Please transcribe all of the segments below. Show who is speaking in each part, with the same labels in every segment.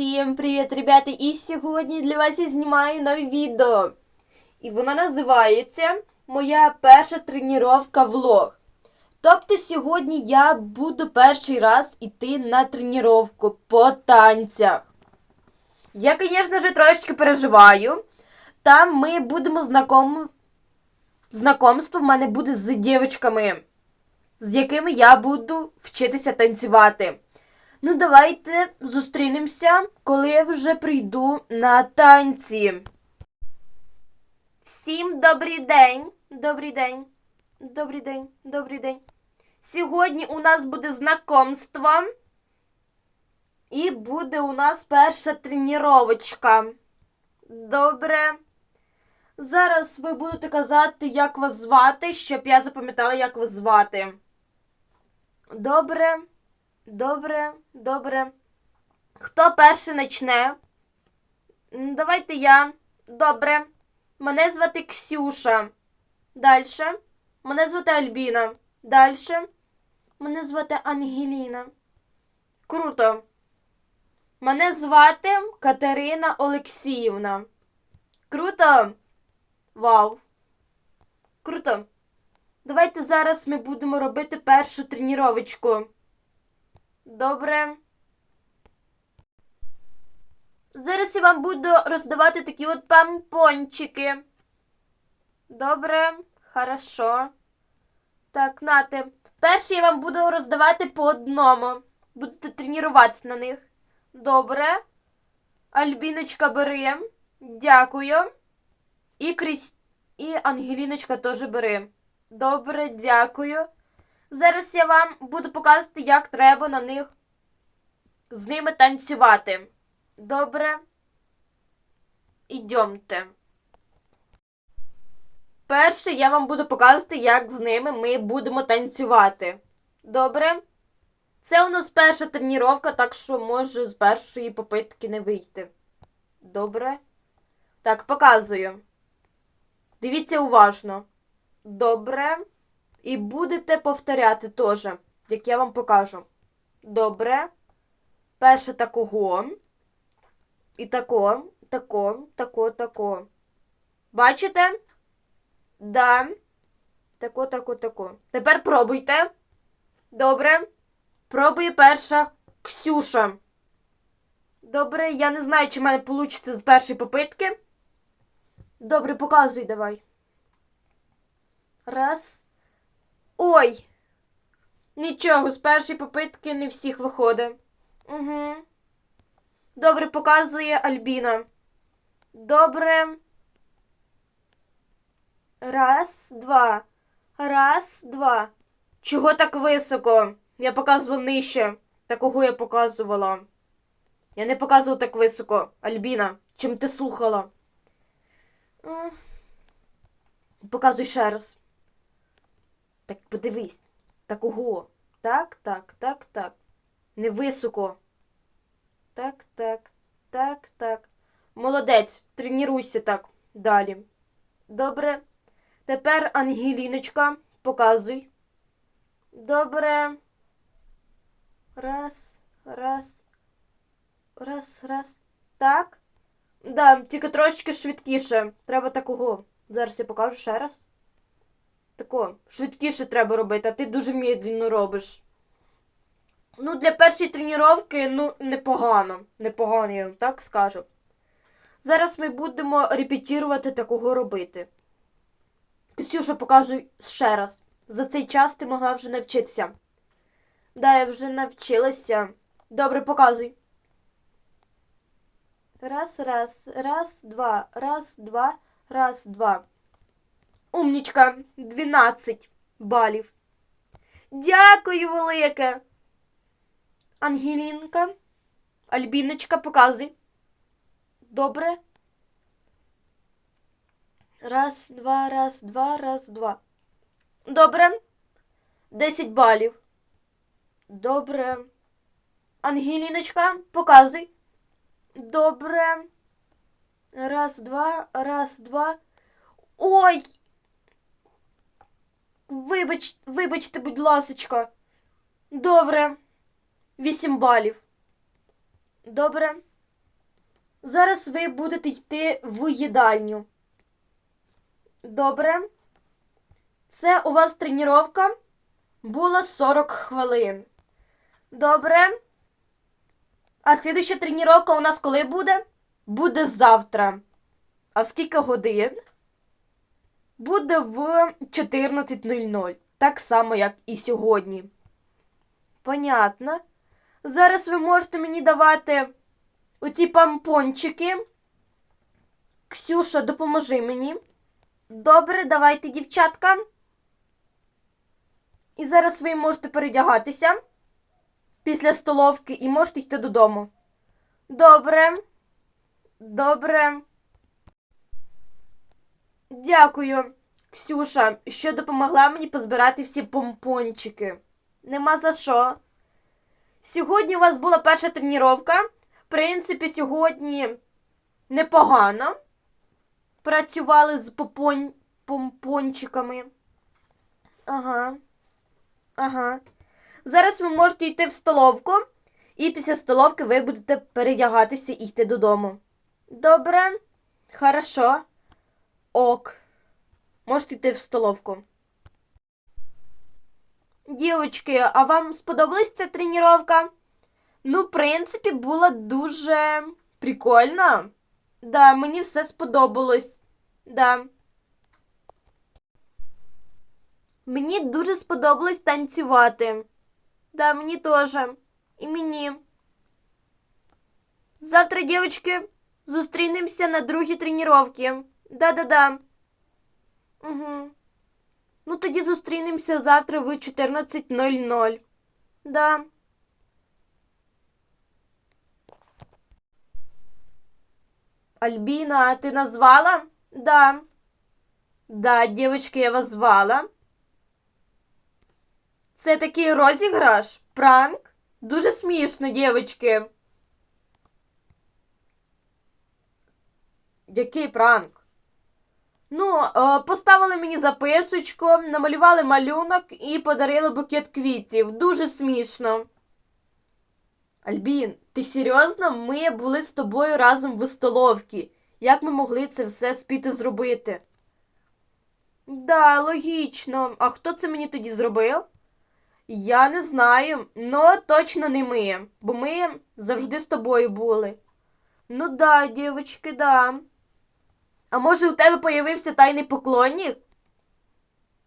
Speaker 1: Всім привіт, ребята! І сьогодні для вас я знімаю нове відео. І воно називається Моя перша тренування влог. Тобто сьогодні я буду перший раз іти на тренування по танцях. Я, звісно ж, трошечки переживаю. Там ми будемо знаком... знакомство в мене буде з дівчатками, з якими я буду вчитися танцювати. Ну, давайте зустрінемося, коли я вже прийду на танці. Всім добрий день. Добрий день. Добрий день. Добрий день. Сьогодні у нас буде знакомство. І буде у нас перша тренувачка. Добре. Зараз ви будете казати, як вас звати, щоб я запам'ятала, як вас звати. Добре. Добре, добре. Хто перший почне? Давайте я. Добре. Мене звати Ксюша. Дальше. Мене звати Альбіна. Дальше. Мене звати Ангеліна. Круто. Мене звати Катерина Олексіївна. Круто. Вау. Круто. Давайте зараз ми будемо робити першу тренувачку. Добре. Зараз я вам буду роздавати такі от пампончики. Добре, хорошо. Так, нате. Перші я вам буду роздавати по одному. Будете тренуватися на них. Добре. Альбіночка бери. Дякую. І Кріс... І Ангеліночка теж бери. Добре, дякую. Зараз я вам буду показувати, як треба на них з ними танцювати. Добре? Ідемте. Перше я вам буду показувати, як з ними ми будемо танцювати. Добре? Це у нас перша тренування, так що може з першої попитки не вийти. Добре? Так, показую. Дивіться уважно. Добре. І будете повторяти теж, як я вам покажу. Добре. Перше такого. І тако, тако, тако, тако. Бачите? Да. Тако, тако, тако. Тепер пробуйте. Добре. Пробує перша Ксюша. Добре, я не знаю, чи в мене вийде з першої попитки. Добре, показуй давай. Раз. Ой! Нічого, з першої попитки не всіх виходить. Угу. Добре, показує Альбіна. Добре. Раз, два. Раз, два. Чого так високо? Я показувала нижче. Такого я показувала. Я не показувала так високо. Альбіна, чим ти слухала? Показуй ще раз. Так подивись. Так, так, так, так. Не високо. Так, так, так, так. Молодець. Тренуйся так. Далі. Добре. Тепер Ангеліночка. Показуй. Добре. Раз, раз. Раз, раз. Так. Да, тільки трошечки швидкіше. Треба такого. Зараз я покажу ще раз. Тако, швидкіше треба робити, а ти дуже медленно робиш. Ну, для першої тренування, ну, непогано. Непогано, я вам так скажу. Зараз ми будемо репетірувати такого робити. Ксюша, показуй ще раз. За цей час ти могла вже навчитися. Да, я вже навчилася. Добре, показуй. Раз, раз, раз, два, раз, два, раз, два. Умнічка, 12 балів. Дякую, велике. Ангелінка. Альбіночка, показуй. Добре. Раз, два, раз, два, раз, два. Добре. 10 балів. Добре. Ангеліночка, показуй. Добре. Раз, два, раз, два. Ой. Вибач, вибачте, будь ласочка. Добре. Вісім балів. Добре. Зараз ви будете йти в їдальню. Добре. Це у вас тренування була 40 хвилин. Добре. А слідуща тренування у нас коли буде? Буде завтра. А в скільки годин? Буде в 14.00. Так само, як і сьогодні. Понятно. Зараз ви можете мені давати оці пампончики. Ксюша, допоможи мені. Добре, давайте, дівчатка. І зараз ви можете передягатися після столовки і можете йти додому. Добре. Добре. Дякую, Ксюша, що допомогла мені позбирати всі помпончики. Нема за що. Сьогодні у вас була перша тренування. В принципі, сьогодні непогано. Працювали з попонь... помпончиками. Ага. Ага. Зараз ви можете йти в столовку, і після столовки ви будете передягатися і йти додому. Добре? Хорошо. Ок. Можете йти в столовку. Дівочки, а вам сподобалась ця тренування? Ну, в принципі, була дуже прикольна. Да, мені все сподобалось. Да. Мені дуже сподобалось танцювати. Да, мені теж. І мені. Завтра, дівчатки, зустрінемося на другій тренуванні. Да-да-да. Угу. Ну, тоді зустрінемося завтра в 14.00. Да. Альбіна, ти назвала? Да. Да, дівчатки, я вас звала. Це такий розіграш? Пранк? Дуже смішно, дівчатки. Який пранк? Ну, е, поставили мені записочку, намалювали малюнок і подарили букет квітів. Дуже смішно. Альбін, ти серйозно? Ми були з тобою разом в столовці. Як ми могли це все спіти зробити? Да, логічно. А хто це мені тоді зробив? Я не знаю, но точно не ми, бо ми завжди з тобою були. Ну да, дівчатки, да. А може у тебе появився тайний поклонник?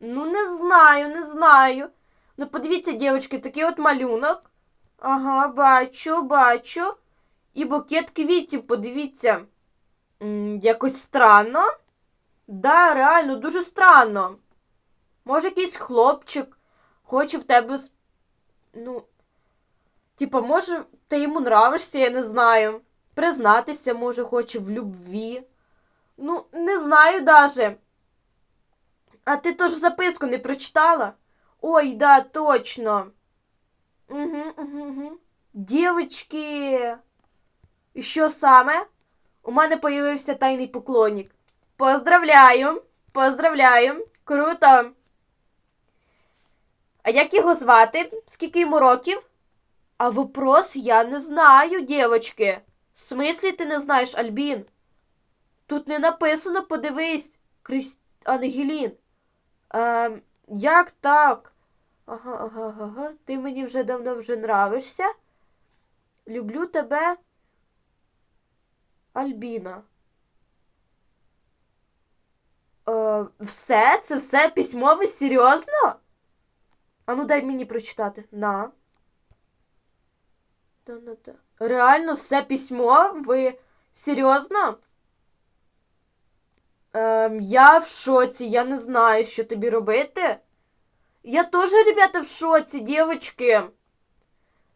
Speaker 1: Ну, не знаю, не знаю. Ну, подивіться, дівчатки, такий от малюнок. Ага, бачу, бачу. І букет квітів, подивіться. Якось странно. Да, реально, дуже странно. Може, якийсь хлопчик хоче в тебе. Ну. Типа, може, ти йому нравишся, я не знаю. Признатися, може, хоче в любві. Ну, не знаю даже. А ти тож записку не прочитала? Ой, да, точно. Угу, угу, угу. Дівочки. І що саме? У мене появився тайний поклонник. Поздравляю! Поздравляю! Круто! А як його звати? Скільки йому років? А вопрос я не знаю, дівочки. В смислі ти не знаєш, Альбін? Тут не написано, подивись, Кріс... Ангелін. Ем, як так? Ага, ага, ага. Ти мені вже давно вже нравишся. Люблю тебе. Альбіна. Е, все? Це все письмове? Серйозно? А ну дай мені прочитати. На. Реально все письмо? Ви серйозно? Ем, я в шоці, я не знаю, що тобі робити. Я теж, ребята, в шоці, дівчатки.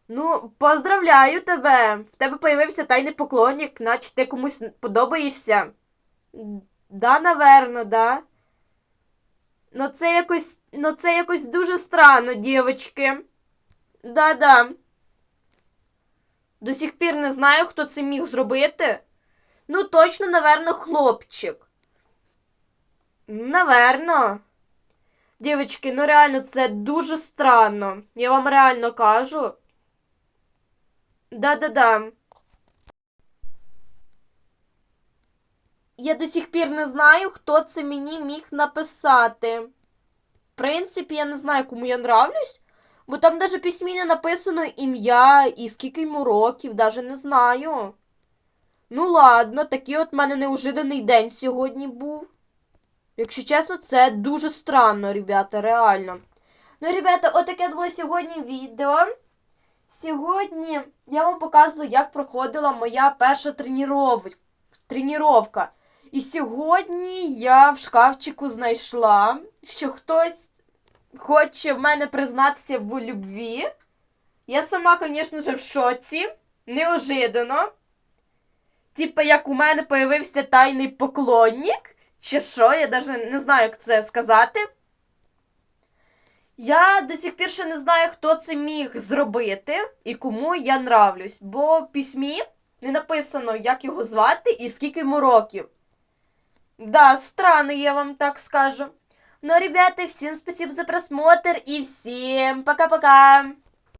Speaker 1: Ну, поздравляю тебе. В тебе появився тайний поклонник, наче ти комусь подобаєшся. Да, наверно, да. Ну це якось, ну це якось дуже странно, дівчатки. Да-да. До сих пір не знаю, хто це міг зробити. Ну, точно, наверно, хлопчик. Наверно. Дівчатки, ну реально це дуже странно. Я вам реально кажу. Да-да-да. я до сих пір не знаю, хто це мені міг написати. В принципі, я не знаю, кому я нравлюсь, бо там навіть письмі не написано ім'я і скільки йому років, навіть не знаю. Ну ладно, такий от в мене неожиданий день сьогодні був. Якщо чесно, це дуже странно, ребята, реально. Ну, ребята, отаке було сьогодні відео. Сьогодні я вам показую, як проходила моя перша тренування. І сьогодні я в шкафчику знайшла, що хтось хоче в мене признатися в любві. Я сама, звісно ж, в шоці. Неожиданно. Типа, як у мене появився тайний поклонник, чи що, я навіть не знаю, як це сказати. Я до сих пір ще не знаю, хто це міг зробити і кому я нравлюсь, бо в письмі не написано, як його звати і скільки йому років. Да, странно, я вам так скажу. Ну, ребята, всем спасибо за просмотр и всем пока-пока.